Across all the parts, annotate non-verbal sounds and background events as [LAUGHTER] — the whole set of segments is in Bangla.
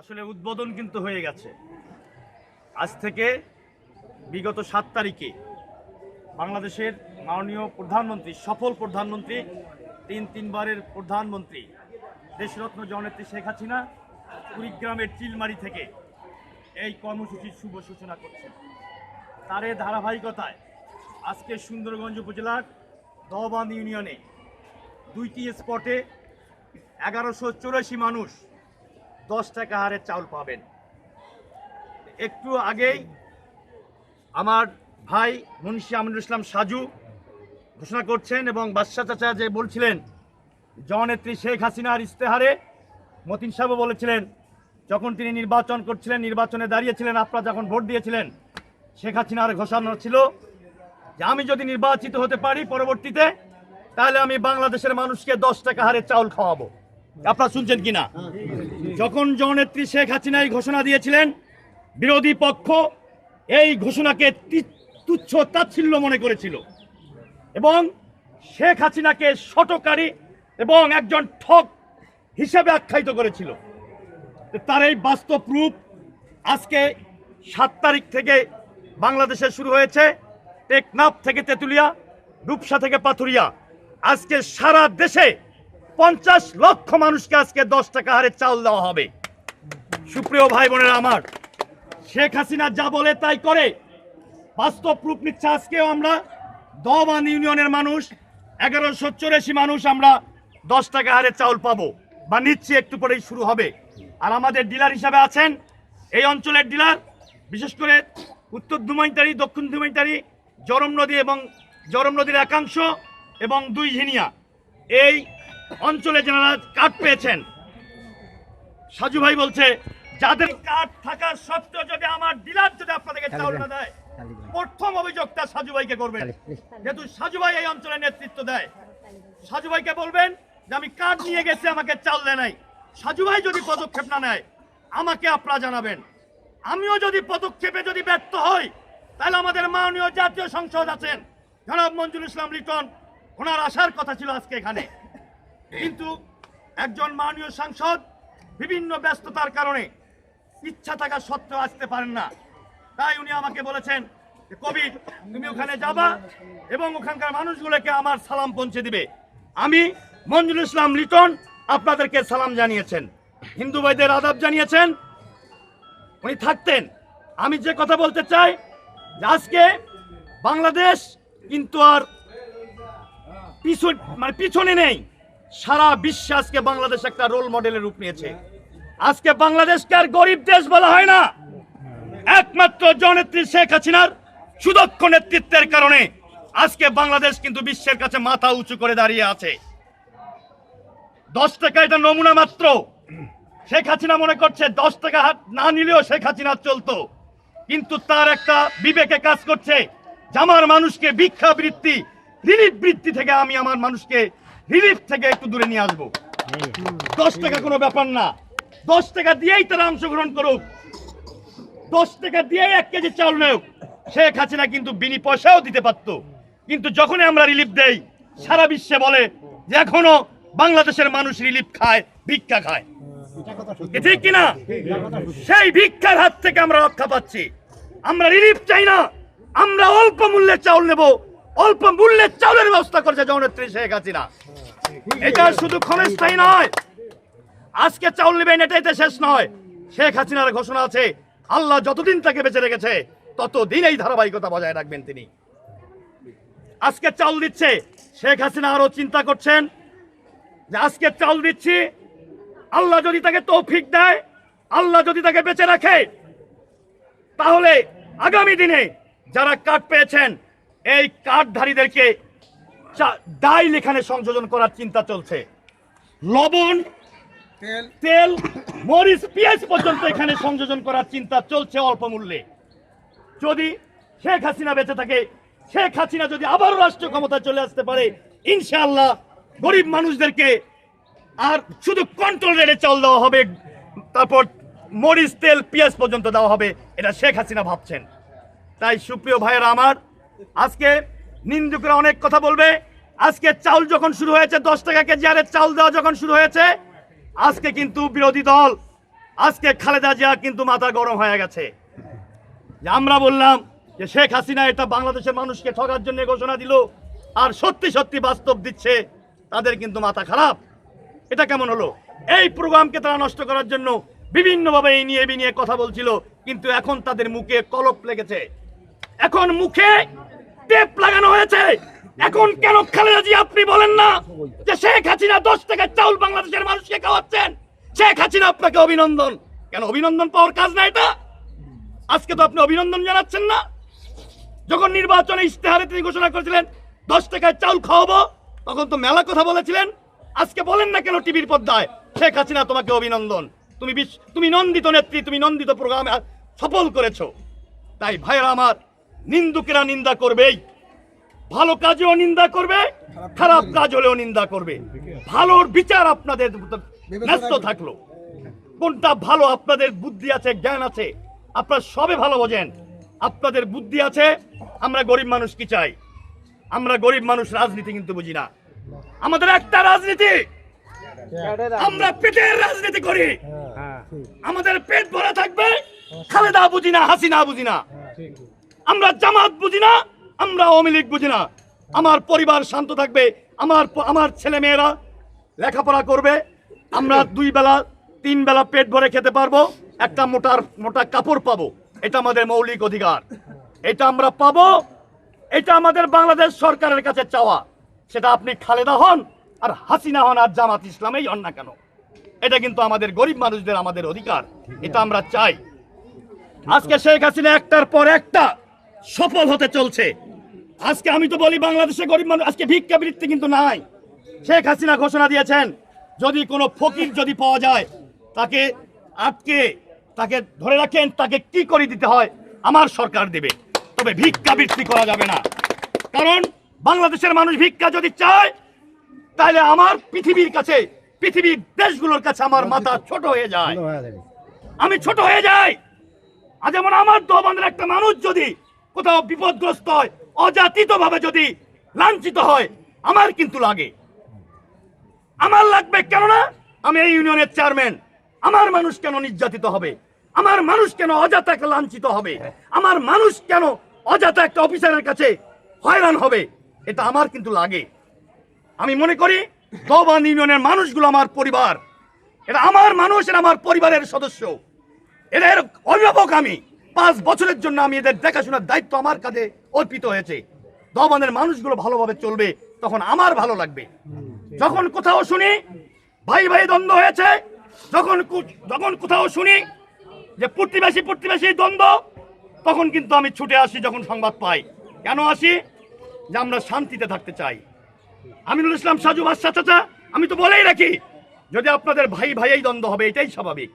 আসলে উদ্বোধন কিন্তু হয়ে গেছে। আজ থেকে বিগত সাত তারিখে বাংলাদেশের মাননীয় প্রধানমন্ত্রী, সফল প্রধানমন্ত্রী, তিন তিনবারের প্রধানমন্ত্রী, দেশরত্ন জননেত্রী শেখ হাসিনা কুড়িগ্রামের চিলমারি থেকে এই কর্মসূচির শুভ সূচনা করছেন। তার ধারাবাহিকতায় আজকে সুন্দরগঞ্জ উপজেলার দহবান্ধ ইউনিয়নে দুইটি স্পটে এগারোশো চুরাশি মানুষ দশ টাকা হারে চাউল পাবেন। একটু আগেই আমার ভাই মুন্সি আমিনুল ইসলাম সাজু ঘোষণা করছেন এবং বাদশাহ চাচা যে বলছিলেন, জননেত্রী শেখ হাসিনার ইস্তেহারে মতিন সাহেবও বলেছিলেন, যখন তিনি নির্বাচন করছিলেন, নির্বাচনে দাঁড়িয়েছিলেন, আপনারা যখন ভোট দিয়েছিলেন, শেখ হাসিনার ঘোষণা ছিল যে আমি যদি নির্বাচিত হতে পারি পরবর্তীতে, তাহলে আমি বাংলাদেশের মানুষকে দশ টাকা হারে চাউল খাওয়াবো। আপনারা শুনছেন কিনা? যখন জননেত্রী শেখ হাসিনা এই ঘোষণা দিয়েছিলেন, বিরোধী পক্ষ এই ঘোষণাকে তুচ্ছ তাচ্ছিল্য মনে করেছিল। এবং শেখ হাসিনাকে শটকারী এবং একজন ঠক হিসেবে আখ্যায়িত করেছিল। তার এই বাস্তব রূপ আজকে সাত তারিখ থেকে বাংলাদেশে শুরু হয়েছে। টেকনাফ থেকে তেঁতুলিয়া, রূপসা থেকে পাথুরিয়া। আজকে সারা দেশে পঞ্চাশ লক্ষ মানুষকে আজকে দশ টাকা হারে চাল দেওয়া হবে। সুপ্রিয় ভাই বোনেরা আমার, শেখ হাসিনা যা বলে তাই করে। বাস্তব প্রুফ নিচ্ছে আজকেও আমরা। দহবান ইউনিয়নের মানুষ, এগারোশো চৌরাশি মানুষ আমরা দশ টাকা হারে চাউল পাবো। বা নিচ্ছি, একটু পরেই শুরু হবে। আর আমাদের ডিলার হিসাবে আছেন এই অঞ্চলের ডিলার, বিশেষ করে উত্তর ধুমাইতারি, দক্ষিণ ধুমাইতারি, জরম নদী এবং জরম নদীর একাংশ এবং দুই হিনিয়া। এই অঞ্চলে যারা কাঠ পেয়েছেন সাজু ভাই বলছে যাদের কার্ড থাকা সত্ত্বেও যদি আমার ডিলার যদি আপনাদেরকে চাউল না দেয় প্রথম অভিযোগটা সাজু ভাইকে করবেন। যেহেতু সাজু ভাই এই অঞ্চলে নেতৃত্ব দেয়। সাজু ভাইকে বলবেন যে আমি কার্ড নিয়ে গেছি আমাকে চাল দেয় নাই। সাজু ভাই যদি পদক্ষেপ না নেয় আমাকে আপনারা জানাবেন। আমিও যদি পদক্ষেপে যদি ব্যর্থ হই তাহলে আমাদের মাননীয় জাতীয় সংসদ আছেন। জনাব মঞ্জুর ইসলাম লিটন ওনার আসার কথা ছিল আজকে এখানে। কিন্তু একজন মাননীয় সাংসদ বিভিন্ন ব্যস্ততার কারণে ইচ্ছা থাকা সত্ত্বেও আসতে পারেন না। তাই উনি আমাকে বলেছেন কবি, তুমি ওখানে যাবা এবং ওখানকার মানুষগুলোকে আমার সালাম পৌঁছে দিবে। আমি মঞ্জুর ইসলাম লিটন আপনাদেরকে সালাম জানিয়েছেন। হিন্দু ভাইদের আদাব জানিয়েছেন। উনি থাকতেন। আমি যে কথা বলতে চাই আজকে বাংলাদেশ কিন্তু আর পিছন মানে পিছনে নেই। সারা বিশ্বে আজকে বাংলাদেশ একটা রোল মডেলের রূপ নিয়েছে। আজকে বাংলাদেশকে আর গরিব দেশ বলা হয় না। একমাত্র জননেত্রী শেখ হাসিনার সুদক্ষ নেতৃত্বের কারণে আজকে বাংলাদেশ কিন্তু বিশ্বের কাছে মাথা উঁচু করে দাঁড়িয়ে আছে। দশ টাকা এটা নমুনা মাত্র। শেখ হাসিনা মনে করছে দশ টাকা হাত না নিলেও শেখ হাসিনা চলতো। কিন্তু তার একটা বিবেকে কাজ করছে, যে আমার মানুষকে ভিক্ষা বৃত্তি রিলিফ বৃত্তি থেকে আমি আমার মানুষকে রিলিফ থেকে একটু দূরে নিয়ে আসব। দশ টাকা কোনো ব্যাপার না। দশ টাকা দিয়েই তারা অংশগ্রহণ করুক। দশ টাকা দিয়েই এক কেজি চাউল নেওক শেখ হাসিনা কিন্তু বিনি পয়সাও দিতে পারতো। কিন্তু যখনই আমরা রিলিফ দেই, সারা বিশ্বে বলে যে এখনও বাংলাদেশের মানুষ রিলিফ খায়, ভিক্ষা খায়। ঠিক কিনা? সেই ভিক্ষার হাত থেকে আমরা রক্ষা পাচ্ছি। আমরা রিলিফ চাই না। আমরা অল্প মূল্যে চাউল নেব। অল্প মূল্যের চাউলের ব্যবস্থা করেছে জননেত্রী শেখ হাসিনা। এটা শুধু ক্ষণস্থায়ী নয়। আজকে চাউল নেবেন এটাই তো শেষ নয়। শেখ হাসিনার ঘোষণা আছে, আল্লাহ যতদিন তাকে বেঁচে রেখেছে, ততদিন এই ধারাবাহিকতা বজায় রাখবেন তিনি। আজকে চাউল দিচ্ছে, শেখ হাসিনা আরও চিন্তা করছেন যে আজকে চাউল দিচ্ছি, আল্লাহ যদি তাকে তৌফিক দেয়, আল্লাহ যদি তাকে বেঁচে রাখে, তাহলে আগামী দিনে যারা কার্ড পেয়েছেন এই কার্ডধারীদেরকে চা- ডাইল এখানে সংযোজন করার চিন্তা চলছে। লবণ তেল তেল মরিচ পেঁয়াজ পর্যন্ত এখানে সংযোজন করার চিন্তা চলছে অল্প মূল্যে। যদি শেখ হাসিনা বেঁচে থাকে শেখ হাসিনা যদি আবারও রাষ্ট্র ক্ষমতায় চলে আসতে পারে ইনশাআল্লাহ গরিব মানুষদেরকে আর শুধু কন্ট্রোল রেটে চাল দেওয়া হবে তারপর মরিচ তেল পেঁয়াজ পর্যন্ত দেওয়া হবে এটা শেখ হাসিনা ভাবছেন। তাই সুপ্রিয় ভাইয়েরা আমার আজকে নিন্দুকরা অনেক কথা বলবে। আজকে চাউল যখন শুরু হয়েছে, দশ টাকা কেজি আরে চাউল দেওয়া যখন শুরু হয়েছে, আজকে কিন্তু বিরোধী দল, আজকে খালেদা জিয়া কিন্তু মাথা গরম হয়ে গেছে। আমরা বললাম যে শেখ হাসিনা এটা বাংলাদেশের মানুষকে ঠকার জন্য ঘোষণা দিল, আর সত্যি সত্যি বাস্তব দিচ্ছে, তাদের কিন্তু মাথা খারাপ। এটা কেমন হলো? এই প্রোগ্রামকে তারা নষ্ট করার জন্য বিভিন্নভাবে এই নিয়ে নিয়ে কথা বলছিল, কিন্তু এখন তাদের মুখে কলপ লেগেছে। এখন মুখে টেপ লাগানো হয়েছে। এখন কেন খালেদা জি আপনি বলেন না যে শেখ হাসিনা দশ টাকার চাউল বাংলাদেশের মানুষকে খাওয়াচ্ছেন? শেখ হাসিনা আপনাকে অভিনন্দন। কেন অভিনন্দন পাওয়ার কাজ না এটা? আজকে তো আপনি অভিনন্দন জানাচ্ছেন না। যখন নির্বাচনে ইশতেহারে তিনি ঘোষণা করেছিলেন, দশ টাকায় চাউল খাওয়াবো, তখন তো মেলা কথা বলেছিলেন। আজকে বলেন না কেন টিভির পর্দায়, শেখ হাসিনা তোমাকে অভিনন্দন। তুমি তুমি নন্দিত নেত্রী, তুমি নন্দিত প্রোগ্রামে সফল করেছ। তাই ভাইরা আমার নিন্দুকেরা নিন্দা করবেই ভালো কাজেও নিন্দা করবে খারাপ কাজ হলেও নিন্দা করবে। ভালোর বিচার আপনাদের ন্যস্ত থাকল। কোনটা ভালো আপনাদের বুদ্ধি আছে জ্ঞান আছে আপনারা সবে ভালো বোঝেন। আপনাদের বুদ্ধি আছে আমরা গরিব মানুষ কি চাই? আমরা গরিব মানুষ রাজনীতি কিন্তু বুঝি না। আমাদের একটা রাজনীতি। আমরা পেটের রাজনীতি করি। আমাদের পেট ভরা থাকবে খালেদা বুঝি না হাসিনা বুঝি না। আমরা জামাত বুঝি না, আমরা আওয়ামী লীগ বুঝি না। আমার পরিবার শান্ত থাকবে, আমার আমার ছেলে মেয়েরা লেখাপড়া করবে, আমরা দুই বেলা, তিন বেলা পেট ভরে খেতে পারব, একটা মোটার, মোটা কাপড় পাবো। এটা আমাদের মৌলিক অধিকার। এটা আমরা পাবো, এটা আমাদের বাংলাদেশ সরকারের কাছে চাওয়া। সেটা আপনি খালেদা হন, আর হাসিনা হন, আর জামাত ইসলামেই হন না কেন। এটা কিন্তু আমাদের গরিব মানুষদের আমাদের অধিকার। এটা আমরা চাই। আজকে শেখ হাসিনা একটার পর একটা সফল হতে চলছে। আজকে আমি তো বলি বাংলাদেশে গরিব মানুষ আজকে ভিক্ষা বৃত্তি কিন্তু নাই। শেখ হাসিনা ঘোষণা দিয়েছেন যদি কোনো ফকির যদি পাওয়া যায় তাকে আটকে তাকে ধরে রাখেন তাকে কি করে দিতে হয় আমার সরকার দেবে। তবে ভিক্ষা বৃত্তি করা যাবে না। কারণ বাংলাদেশের মানুষ ভিক্ষা যদি চায় তাহলে আমার পৃথিবীর কাছে পৃথিবীর দেশগুলোর কাছে আমার মাথা ছোট হয়ে যায়। আমি ছোট হয়ে যাই। আর যেমন আমার দোবন্ধের একটা মানুষ যদি কোথাও বিপদগ্রস্ত হয় অযাচিত ভাবে যদি লাঞ্ছিত হয়, আমার কিন্তু লাগে। আমার লাগবে কেননা আমি এই ইউনিয়নের চেয়ারম্যান। আমার মানুষ কেন নির্যাতিত হবে? আমার মানুষ কেন অজাতা একটা লাঞ্ছিত হবে? আমার মানুষ কেন অজাতা একটা অফিসারের কাছে হয়রান হবে? এটা আমার কিন্তু লাগে। আমি মনে করি দোবান ইউনিয়নের মানুষগুলো আমার পরিবার। এটা আমার মানুষ, এটা আমার পরিবারের সদস্য। এদের অভিভাবক আমি। পাঁচ বছরের জন্য আমি এদের দেখাশোনার দায়িত্ব আমার কাঁধে অর্পিত হয়েছে। দবানের মানুষগুলো ভালোভাবে চলবে, তখন আমার ভালো লাগবে। যখন কোথাও শুনি, ভাই ভাই দ্বন্দ্ব হয়েছে, যখন যখন কোথাও শুনি যে প্রতিবেশী প্রতিবেশী দ্বন্দ্ব, তখন কিন্তু আমি ছুটে আসি যখন সংবাদ পাই। কেন আসি? যে আমরা শান্তিতে থাকতে চাই। আমিনুল ইসলাম সাজু বাদশা চাচা, আমি তো বলেই রাখি, যদি আপনাদের ভাই ভাইয়েই দ্বন্দ্ব হবে, এটাই স্বাভাবিক।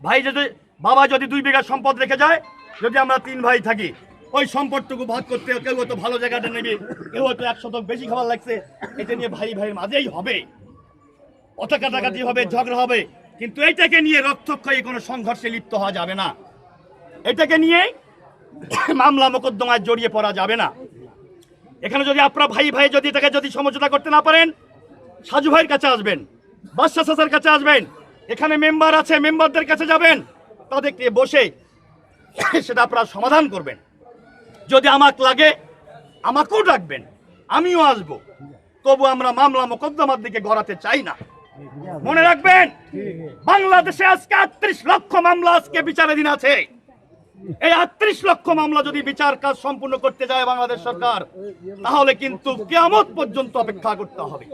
ভাই যদি, বাবা যদি দুই বিঘা সম্পদ রেখে যায়, যদি আমরা তিন ভাই থাকি, ওই সম্পদটুকু ভাগ করতে কেউ হয়তো ভালো জায়গাটা নেবে, কেউ হয়তো এক শতক বেশি খাবার লাগছে, এটা নিয়ে ভাই ভাইয়ের মাঝেই হবে। অথা কাটাকাটি হবে, ঝগড়া হবে, কিন্তু এইটাকে নিয়ে রক্তক্ষয়ী কোনো সংঘর্ষে লিপ্ত হওয়া যাবে না। এটাকে নিয়ে [COUGHS] মামলা মোকদ্দমায় জড়িয়ে পড়া যাবে না। এখানে যদি আপনারা ভাই ভাই যদি এটাকে যদি সমঝোতা করতে না পারেন, সাজু ভাইয়ের কাছে আসবেন বাদশা চাচার কাছে আসবেন এখানে মেম্বার আছে, মেম্বারদের কাছে যাবেন, তাদেরকে বসে সেটা আপনারা সমাধান করবেন। যদি আমাকে লাগে, আমাকেও ডাকবেন, আমিও আসব। তবু আমরা মামলা মোকদ্দমার দিকে গড়াতে চাই না। মনে রাখবেন, বাংলাদেশে আজকে আটত্রিশ লক্ষ মামলা আজকে বিচারাধীন আছে। এই আটত্রিশ লক্ষ মামলা যদি বিচার কাজ সম্পূর্ণ করতে যায় বাংলাদেশ সরকার, তাহলে কিন্তু কেয়ামত পর্যন্ত অপেক্ষা করতে হবে।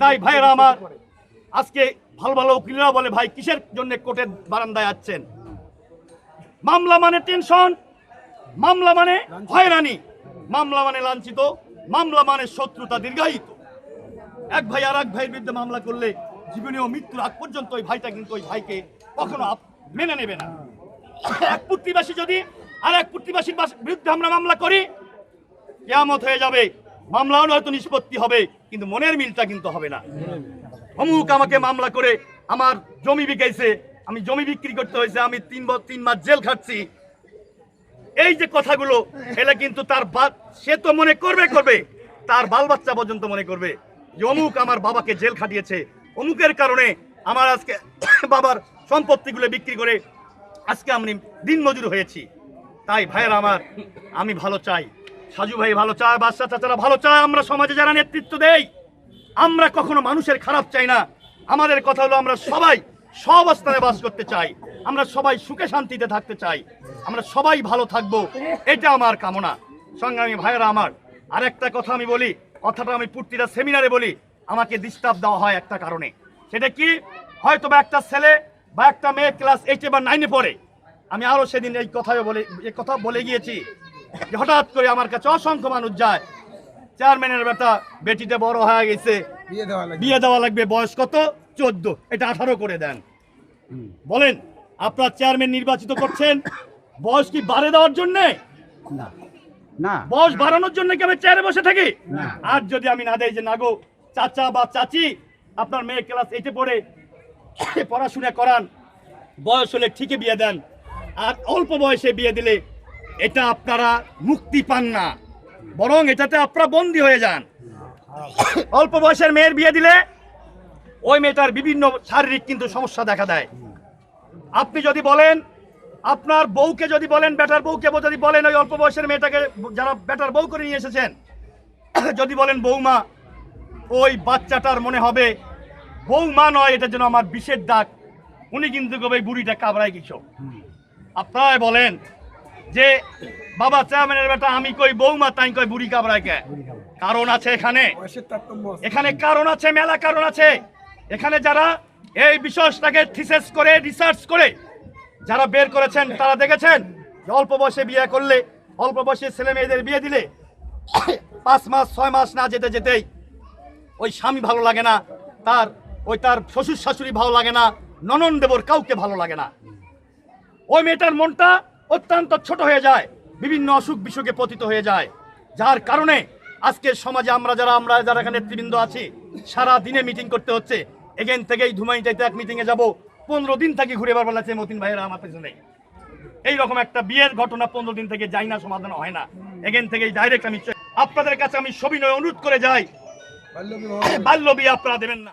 তাই ভাইরা আমার, আজকে ভালো ভালো উকিলরা বলে ভাই কিসের জন্য কোর্টের বারান্দায় আছেন? মামলা মানে টেনশন মামলা মানে হয়রানি মামলা মানে লাঞ্ছিত মামলা মানে শত্রুতা দীর্ঘায়িত। এক ভাই আর এক ভাইয়ের বিরুদ্ধে মামলা করলে জীবনীয় মৃত্যুর আগ পর্যন্ত ওই ভাইটা কিন্তু ওই ভাইকে কখনো মেনে নেবে না। এক প্রতিবাসী যদি আর এক প্রতিবাসীর বাস- বিরুদ্ধে আমরা মামলা করি কেয়ামত হয়ে যাবে। মামলাও হয়তো নিষ্পত্তি হবে কিন্তু মনের মিলটা কিন্তু হবে না। অমুক আমাকে মামলা করে আমার জমি বিকাইছে, আমি জমি বিক্রি করতে হয়েছে, আমি তিন তিন মাস জেল খাচ্ছি এই যে কথাগুলো, এলা কিন্তু তার সে তো মনে করবে করবে। তার বাল বাচ্চা পর্যন্ত মনে করবে যে অমুক আমার বাবাকে জেল খাটিয়েছে। অমুকের কারণে আমার আজকে [COUGHS] বাবার সম্পত্তিগুলো বিক্রি করে আজকে আমি দিন দিনমজুর হয়েছি। তাই ভাইয়ের আমার, আমি ভালো চাই। সাজু ভাই ভালো চায় বাদশা চাচারা ভালো চায়, আমরা সমাজে যারা নেতৃত্ব দেই। আমরা কখনো মানুষের খারাপ চাই না। আমাদের কথা হলো আমরা সবাই সব অবস্থানে বাস করতে চাই। আমরা সবাই সুখে শান্তিতে থাকতে চাই। আমরা সবাই ভালো থাকব। এটা আমার কামনা। সংগ্রামী ভাইয়েরা আমার, আরেকটা কথা আমি বলি, কথাটা আমি প্রতিটা সেমিনারে বলি, আমাকে ডিস্টার্ব দেওয়া হয় একটা কারণে। সেটা কি? হয়তো বা একটা ছেলে বা একটা মেয়ে ক্লাস এইটে বা নাইনে পড়ে। আমি আরও সেদিন এই কথায় বলে এই কথা বলে গিয়েছি হঠাৎ করে আমার কাছে অসংখ্য মানুষ যায়। চেয়ারম্যানের বেটা বেটিতে বড় হয়ে গেছে। বিয়ে দেওয়া লাগবে। বিয়ে দেওয়া লাগবে বয়স কত? চোদ্দ। এটা আঠারো করে দেন। বলেন আপনার চেয়ারম্যান নির্বাচিত করছেন বয়স কি বাড়ে দেওয়ার জন্যে? না। না। বয়স বাড়ানোর জন্য কি আমি চেয়ারে বসে থাকি? না। আর যদি আমি না দেই যে নাগো চাচা বা চাচি আপনার মেয়ে ক্লাস এইটে পড়ে পড়াশোনা করান বয়স হলে ঠিকই বিয়ে দেন। আর অল্প বয়সে বিয়ে দিলে এটা আপনারা মুক্তি পান না। বরং এটাতে আপনারা বন্দী হয়ে যান। অল্প বয়সের মেয়ের বিয়ে দিলে ওই মেয়েটার বিভিন্ন শারীরিক কিন্তু সমস্যা দেখা দেয়। আপনি যদি বলেন, আপনার বউকে যদি বলেন, বেটার বউকে যদি বলেন, ওই অল্প বয়সের মেয়েটাকে যারা বেটার বউ করে নিয়ে এসেছেন, যদি বলেন বৌমা ওই বাচ্চাটার মনে হবে বৌমা নয়, এটা যেন আমার বিষের ডাক উনি কিন্তু কবে বুড়িটা কাবড়ায় কিছু আপনারা বলেন যে বাবা চেয়ারম্যানের বেটা আমি কই বৌমা তাই কই বুড়ি কাবড়ায় কে? কারণ আছে এখানে। এখানে কারণ আছে মেলা কারণ আছে। এখানে যারা এই বিষয়টাকে থিসেস করে রিসার্চ করে যারা বের করেছেন তারা দেখেছেন যে অল্প বয়সে বিয়ে করলে অল্প বয়সে ছেলে মেয়েদের বিয়ে দিলে [COUGHS] পাঁচ মাস ছয় মাস না যেতে যেতেই ওই স্বামী ভালো লাগে না তার ওই তার শ্বশুর শাশুড়ি ভালো লাগে না ননন দেবর কাউকে ভালো লাগে না। ওই মেয়েটার মনটা অত্যন্ত ছোট হয়ে যায়। বিভিন্ন অসুখ বিসুখে পতিত হয়ে যায়। যার কারণে আজকের সমাজে আমরা যারা আমরা যারা এখানে নেতৃবৃন্দ আছি সারা দিনে মিটিং করতে হচ্ছে। এখান থেকেই ধুমাইটাইতে এক মিটিংয়ে যাব। পনেরো দিন থেকে ঘুরে বার বলেছে মতিন ভাইয়েরা আমার পেছনে। এইরকম একটা বিয়ের ঘটনা পনেরো দিন থেকে যাই না সমাধান হয় না। এখান থেকেই ডাইরেক্ট আমি আপনাদের কাছে আমি সবিনয় অনুরোধ করে যাই। বাল্য বাল্য বিয়ে আপনারা দেবেন না।